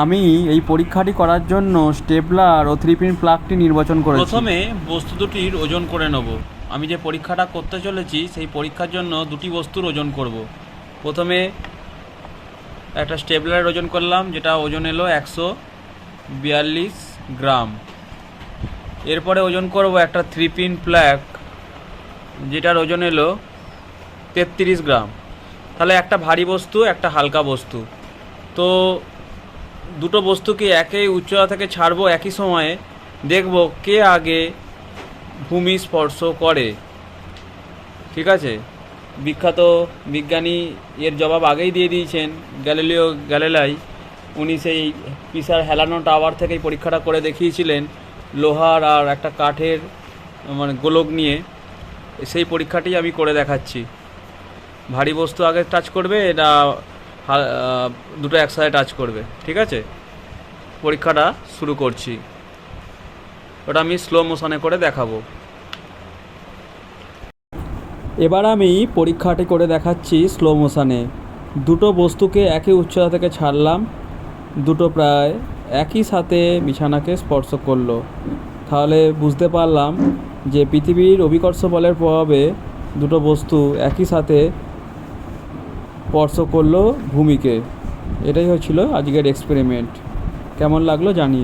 আমি এই পরীক্ষাটি করার জন্য স্টেপলার ও থ্রি পিন প্লাগটি নির্বাচন করেছি। প্রথমে বস্তু দুটির ওজন করে নেব। আমি যে পরীক্ষাটা করতে চলেছি, সেই পরীক্ষার জন্য দুটি বস্তুর ওজন করব। প্রথমে একটা স্টেবলারের ওজন করলাম, যেটা ওজন এলো একশো বিয়াল্লিশ গ্রাম। এরপরে ওজন করব একটা থ্রি পিন প্ল্যাক যেটার ওজন এলো তেত্রিশ গ্রাম। তাহলে একটা ভারী বস্তু, একটা হালকা বস্তু। তো দুটো বস্তুকে একই উচ্চতা থেকে ছাড়বো একই সময়ে দেখব কে আগে ভূমি স্পর্শ করে। ঠিক আছে? বিখ্যাত বিজ্ঞানী এর জবাব আগেই দিয়ে দিয়েছেন গ্যালিলিও গ্যালিলাই। উনি সেই পিসার হেলানো টাওয়ার থেকেই পরীক্ষাটা করে দেখিয়েছিলেন লোহার আর একটা কাঠের মানে গোলক নিয়ে। সেই পরীক্ষাটি আমি করে দেখাচ্ছি। ভারী বস্তু আগে টাচ করবে আহ, দুটো একসাথে টাচ করবে, ঠিক আছে? পরীক্ষাটা শুরু করছি। ওটা আমি স্লো মোশনে করে দেখাবো। এবার আমি পরীক্ষাটি করে দেখাচ্ছি স্লো মোশনে দুটো বস্তুকে একই উচ্চতা থেকে ছাড়লাম। দুটো প্রায় একই সাথে বিছানাকে স্পর্শ করল। তাহলে বুঝতে পারলাম যে পৃথিবীর অভিকর্ষ বলের প্রভাবে দুটো বস্তু একই সাথে স্পর্শ করল ভূমিকে। এটাই হচ্ছিল আজকের এক্সপেরিমেন্ট কেমন লাগল জানিয়ে